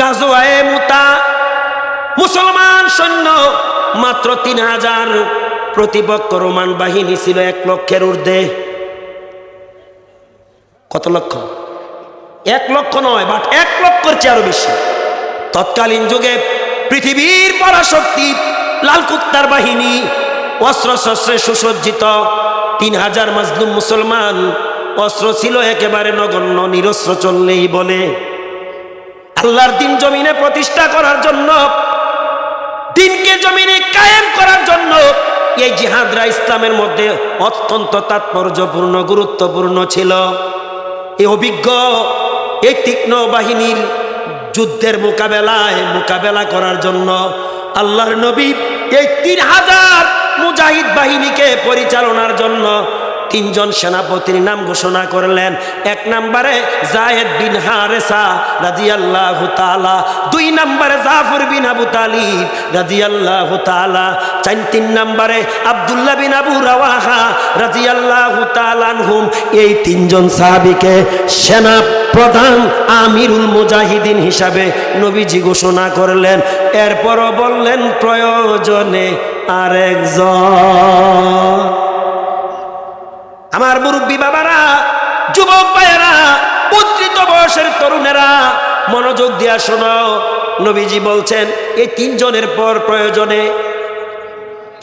গাজোয়ায়ে মুতা, মুসলমান সৈন্য, মাত্র তিন হাজার প্রতিপক্ষ রোমান বাহিনী ছিল এক লক্ষের ঊর্ধ্বে। কত লক্ষ? এক লক্ষ নয়, বাট এক লক্ষর চেয়ে আরও বেশি। তৎকালীন যুগে পৃথিবীর পরাশক্তি লাল কুত্তার বাহিনী অস্ত্র শস্ত্রে সুসজ্জিত তিন হাজার মাজলুম মুসলমান, অস্ত্র ছিল একেবারে নগণ্য, নিরস্ত্র চললেই বলে। আল্লাহর দিন জমিনে প্রতিষ্ঠা করার জন্য, দিনকে জমিনে কায়েম করার জন্য এই জিহাদরা ইসলামের মধ্যে অত্যন্ত তাৎপর্যপূর্ণ, গুরুত্বপূর্ণ ছিল। এই অভিজ্ঞ এই তীক্ষ্ণ বাহিনীর যুদ্ধের মোকাবেলায় মোকাবেলা করার জন্য আল্লাহর নবী এই তিন হাজার মুজাহিদ বাহিনীকে পরিচালনার জন্য তিনজন সেনাপতির নাম ঘোষণা করলেন। এক নম্বরে জায়েদ বিন হারেসা রাজিয়াল্লাহু তাআলা, দুই নম্বরে জাফর বিন আবু তালিব রাজিয়াল্লাহু তাআলা, চার, তিন নম্বরে আব্দুল্লাহ বিন আবু রাওয়াহা রাজিয়াল্লাহু তাআলা আনহুম। এই তিনজন সাহাবীকে সেনা প্রধান আমিরুল মুজাহিদিন হিসাবে নবীজি ঘোষণা করলেন। এরপরও বললেন, প্রয়োজনে আরেকজন। আমার মুরব্বী বাবারা, যুবক ভাইয়েরা উদ্ধৃত বয়সের তরুণেরা, মনোযোগ দিয়া শোনো। নবীজি বলছেন, এই তিনজনের পর প্রয়োজনে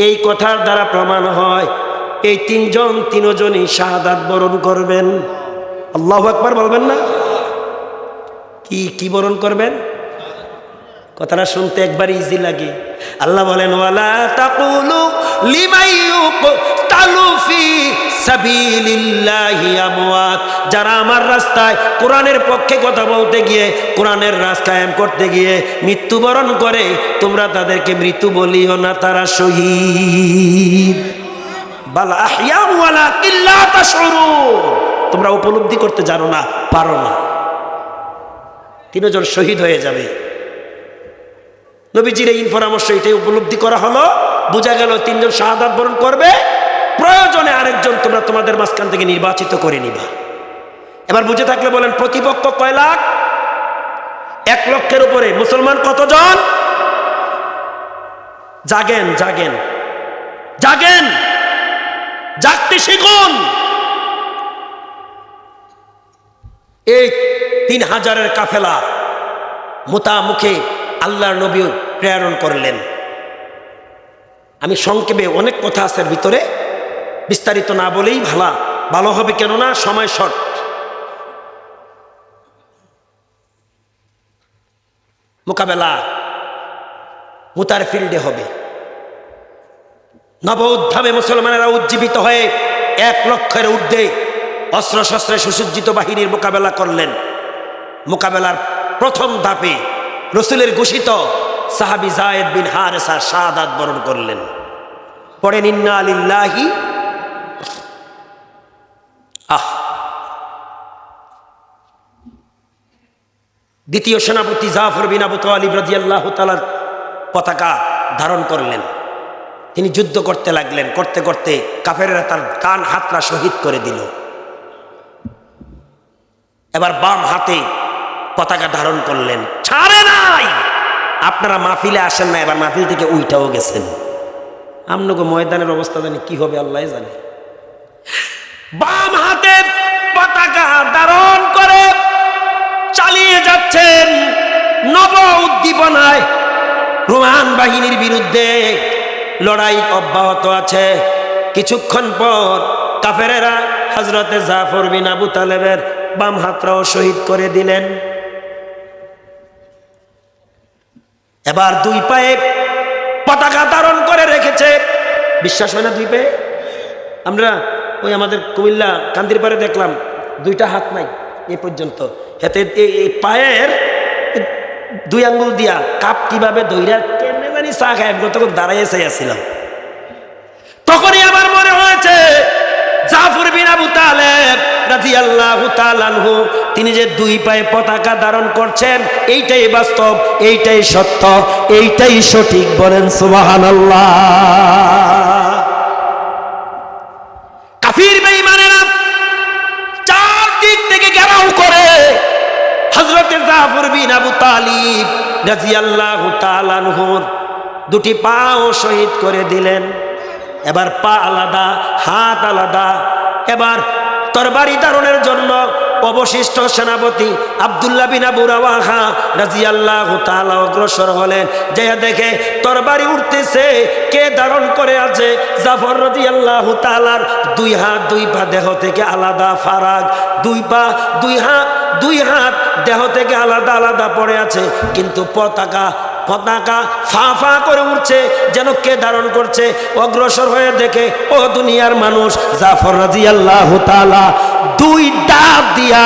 এই কথার দ্বারা প্রমাণ হয়, এই তিনজন তিনজনই শাহাদাত বরণ করবেন। আল্লাহ একবার বলবেন না? কি কি বরণ করবেন? কথাটা শুনতে একবার ইজি লাগে। আল্লাহ বলেন, ওয়ালা তাকুলু যারা আমার রাস্তায় কোরআনের পক্ষে কথা বলতে গিয়ে, কোরআনের করতে গিয়ে মৃত্যুবরণ করে, তোমরা তাদেরকে মৃত্যু বলিও না, তারা শহীদ। তোমরা উপলব্ধি করতে জানো না, পারো না। তিনজন শহীদ হয়ে যাবে। নবীজির এই পরামর্শ এটাই উপলব্ধি করা হলো। বোঝা গেল তিনজন শাহাদাত বরণ করবে প্রয়োজনে আরেকজন তোমরা তোমাদের মাঝখান থেকে নির্বাচিত করে নিবা। এবার বুঝে থাকলে বলেন, প্রতিপক্ষ কয় লাখ? এক লক্ষের উপরে। মুসলমান কতজন? জাগেন জাগেন। জাগেন! জাগতে শিখুন! এই তিন হাজারের কাফেলা মোতামুখে আল্লাহর নবী প্রেরণ করলেন। আমি সংক্ষেপে অনেক কথা আছে ভিতরে। বিস্তারিত না বলেই ভালা। ভালো হবে কেননা সময় শর্ট মোকাবেলা মুতার ফিল্ডে হবে। নব উদ্ধামে মুসলমানেরা উজ্জীবিত হয়ে এক লক্ষের ঊর্ধ্বে অস্ত্র শস্ত্রে সুসজ্জিত বাহিনীর মোকাবেলা করলেন। মোকাবেলার প্রথম ধাপে রসুলের ঘোষিত সাহাবি জায়েদ বিন হারেসা শাহাদাত বরণ করলেন। পরে ইন্না আলিল্লাহি দ্বিতীয় সেনাপতি জাফর বিন আবু তালিব রাজিয়াল্লাহ তালার পতাকা ধারণ করলেন। তিনি যুদ্ধ করতে লাগলেন, করতে করতে কাফেরেরা তার কান হাতরা শহীদ করে দিল। এবার বাম হাতে পতাকা ধারণ করলেন। ছাড়ে নাই! আপনারা মাহফিলে আসেন না, এবার মাহফিল থেকে উইটাও গেছেন। আমনগো ময়দানের অবস্থা জানি কি হবে আল্লাহ জানে। বাম হাতে পতাকা ধারণ করে চালিয়ে যাচ্ছেন নব উদ্দীপনায়। রোমান বাহিনীর বিরুদ্ধে লড়াই অব্যাহত আছে। কিছুক্ষণ পর কাফেরেরা হজরতে জাফর বিন আবু তালেবের বাম হাতরাও শহীদ করে দিলেন। এবার দুই পায়ে পতাকা ধারণ করে রেখেছে। বিশ্বাস হয় না দুই পায়ে? আমরা ওই আমাদের কুমিল্লা কান্দির পারে দেখলাম দুইটা হাত নাই এ পর্যন্ত। হাতে এই পায়ের দুই আঙ্গুল দিয়া কাপ কীভাবে দইরা কেমনে জানি চা খায় তখন দাঁড়াইয়ে চাইয়াছিলাম তখনই আমার মনে হয়েছে, জাফর তিনি যে দুই পায়ে পতাকা ধারণ করছেন, এইটাই বাস্তব, এইটাই সত্য, এইটাই সঠিক বলেন সুবহানাল্লাহ। বিন আবু তালিব রাজিয়াল্লাহু তাআলাহুর দুটি পাও শহীদ করে দিলেন। এবার পা আলাদা, হাত আলাদা। এবার তরবারি ধারণের জন্য অবশিষ্ট সেনাপতি আবদুল্লাহ বিন আবু রাওয়াহা রাজিয়াল্লাহু তাআলা অগ্রসর হলেন। যে দেখে তরবারি উঠতেছে, কে ধারণ করে আছে? জাফর রাজিয়াল্লাহু তাআলার দুই হাত, দুই পা দেহ থেকে আলাদা ফারাক, দুই পা, দুই হাত দুই হাত দেহ থেকে আলাদা আলাদা পড়ে আছে, কিন্তু পতাকা পতাকা ফা ফা করে উঠছে, যেন কে ধারণ করছে, অগ্রসর হয়ে দেখে, ও দুনিয়ার মানুষ, জাফর রাজি আল্লাহ দুই ডাব দিয়া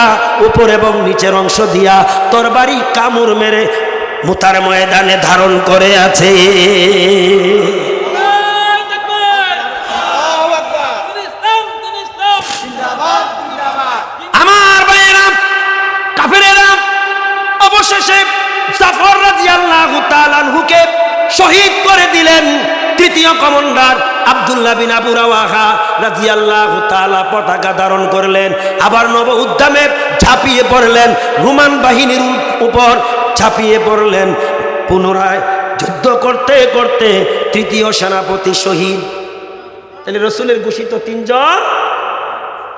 উপর এবং নিচের অংশ দিয়া তোর বাড়ি কামড় মেরে মুতার ময়দানে ধারণ করে আছে। তাআলাহুকে শহীদ করে দিলেন তৃতীয় কমান্ডার আব্দুল্লাহ বিন পতাকা ধারণ করলেন। আবার নব ঝাঁপিয়ে পড়লেন। রোমান বাহিনীর উপর ঝাঁপিয়ে পড়লেন। পুনরায় যুদ্ধ করতে করতে তৃতীয় সেনাপতি শহীদ। তাহলে রসুলের ঘোষিত তিনজন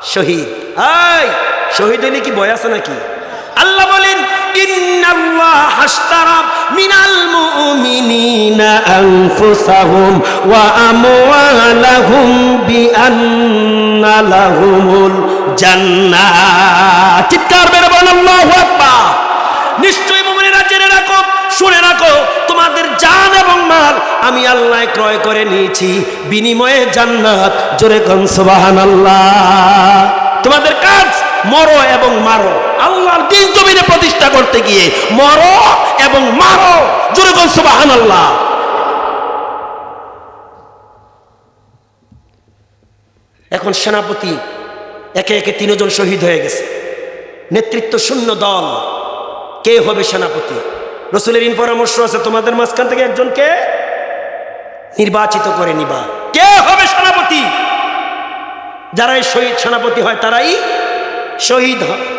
শহীদ। আই শহীদ হইলে কি বয় আছে নাকি? আল্লাহ বলেন বিআন্না লাহুমুল চিৎকার মেরে বলেন, আল্লাহু আকবার! নিশ্চয়ই মুমিনেরা জেনে রাখো, শুনে রাখো, তোমাদের জান এবং মাল আমি আল্লাহ ক্রয় করে নিয়েছি, বিনিময়ে জান্নাত। জোরে কন, সুবহানাল্লাহ। তোমাদের কাজ মরো এবং মারো। আল্লাহর দিন জমিনে প্রতিষ্ঠা করতে গিয়ে মরো এবং মারো। জোরে কন সুবহানাল্লাহ। এখন সেনাপতি একে একে তিনজন শহীদ হয়ে গেছে। নেতৃত্ব শূন্য দল। কে হবে সেনাপতি? রসুলের ইন পরামর্শ আছে, তোমাদের মাঝখান থেকে একজনকে নির্বাচিত করে নিবা। কে হবে সেনাপতি? যারাই শহীদ সেনাপতি হয়, তারাই শহীদ হয়।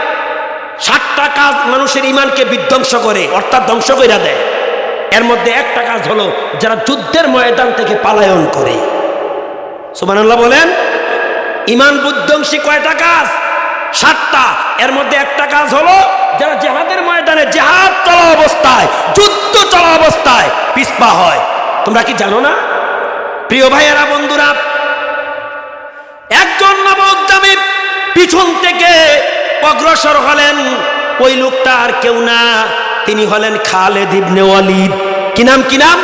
সাতটা কাজ মানুষের ইমানকে বিধ্বংস করে, অর্থাৎ ধ্বংস করে দেয়। এর মধ্যে একটা কাজ হলো যারা যুদ্ধের ময়দান থেকে পালায়ন করে। সুবহানাল্লাহ বলেন ইমান বিধ্বংসী কয়টা কাজ? সাতটা। এর মধ্যে একটা কাজ হলো যারা জেহাদের ময়দানে জেহাদ চলা অবস্থায়, যুদ্ধ চলা অবস্থায় পিসপা হয়। তোমরা কি জানো না? প্রিয় ভাইয়েরা, বন্ধুরা, একজন নবোদ্দামী পিছন থেকে অগ্রসর হলেন। ওই লোকটা আর কেউ না। তিনি হলেন খালেদ ইবনে ওয়ালিদ। কি নাম কি নাম?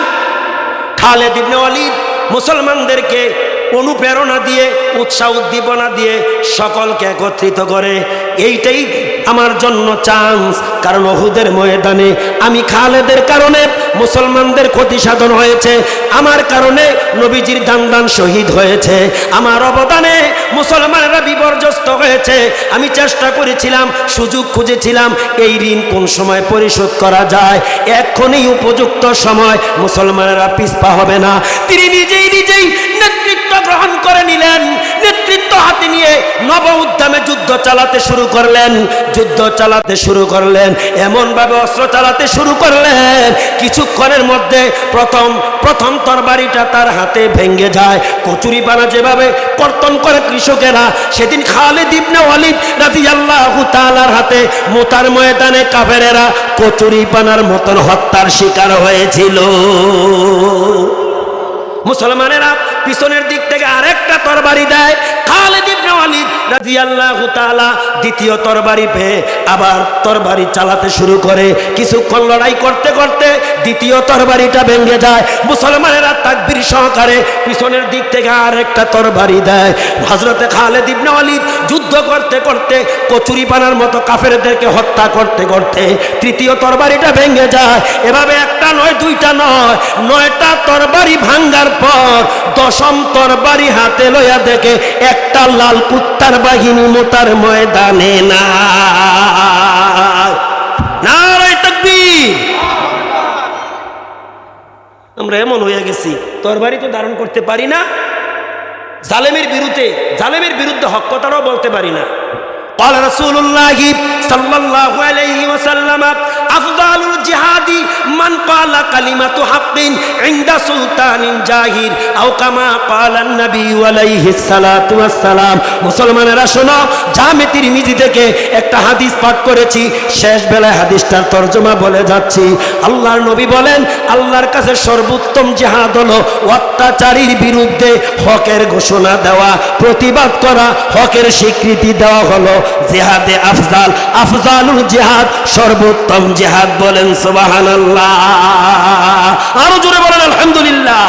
খালেদ ইবনে ওয়ালিদ। মুসলমানদেরকে অনুপ্রেরণা দিয়ে, উৎসাহ উদ্দীপনা দিয়ে সকলকে একত্রিত করে, এইটাই আমার জন্য চান্স কারণ অহুদের ময়দানে আমি খালেদের কারণে মুসলমানদের ক্ষতি সাধন হয়েছে। আমার কারণে নবীজির দান দান শহীদ হয়েছে। আমার অবদানে মুসলমানেরা বিপর্যস্ত হয়েছে। আমি চেষ্টা করেছিলাম, সুযোগ খুঁজেছিলাম, এই ঋণ কোন সময় পরিশোধ করা যায়? এক্ষুনি উপযুক্ত সময়, মুসলমানেরা পিছপা হবে না। তিনি নিজেই নিজেই নেতৃত্ব গ্রহণ করে নিলেন। নেতৃত্ব হাতে নিয়ে নব উদ্যমে যুদ্ধ চালাতে শুরু করলেন। যুদ্ধ চালাতে শুরু করলেন, এমনভাবে অস্ত্র চালাতে শুরু করলেন। কিছুক্ষণের মধ্যে প্রথম প্রথম তরবারিটা তার হাতে ভেঙে যায়। কচুরি পানা যেভাবে কর্তন করে কৃষকেরা, সেদিন খালেদ ইবনে ওয়ালিদ আল্লাহ তালার হাতে মোতার ময়দানে কাফেরেরা কচুরি পানার মতন হত্যার শিকার হয়েছিল। মুসলমানেরা পিছনের দিক থেকে আরেকটা তরবারি দেয়। খালেদ ইবনে ওয়ালিদ রাদিয়াল্লাহু তাআলা দ্বিতীয় তরবারি পেয়ে আবার তরবারি চালাতে শুরু করে। কিছুক্ষণ লড়াই করতে করতে দ্বিতীয় তরবারিটা ভেঙে যায়। মুসলমানেরা তাকবীর সহকারে পিছনের দিক থেকে আরেকটা তরবারি দেয়। হযরতে খালেদ ইবনে ওয়ালিদ যুদ্ধ করতে করতে কচুরি পানার মতো কাফেরদেরকে হত্যা করতে করতে তৃতীয় তরবারিটা ভেঙে যায়। এভাবে একটা নয়, দুইটা নয়। নয়টা তরবারি ভাঙ্গার পর দশম বাড়ি হাতে লইয়া দেখে একটা লাল কুত্তার বাহিনী মোতার ময়দানে না আমরা এমন হয়ে গেছি, তরবারি তো ধারণ করতে পারি না, জালেমের বিরুদ্ধে জালেমের বিরুদ্ধে হক কথাটাও বলতে পারি না। قال رسول الله صلى الله عليه وسلم أفضل الجهاد من قال كلمة حق عند سلطان جاهر أو كما قال النبي عليه الصلاة والسلام মুসলমানেরা শোনো জামে তিরমিজি থেকে একটা হাদিস পাঠ করেছি শেষ বেলায় হাদিসটার তর্জমা বলে যাচ্ছি আল্লাহর নবী বলেন আল্লাহর কাছে সর্বোত্তম জেহাদ হলো অত্যাচারীর বিরুদ্ধে হকের ঘোষণা দেওয়া প্রতিবাদ করা হকের স্বীকৃতি দেওয়া হলো জেহাদে আফজাল আফজাল জেহাদ সর্বোত্তম জেহাদ বলেন সুবাহান আরও জোরে বলেন আলহামদুলিল্লাহ।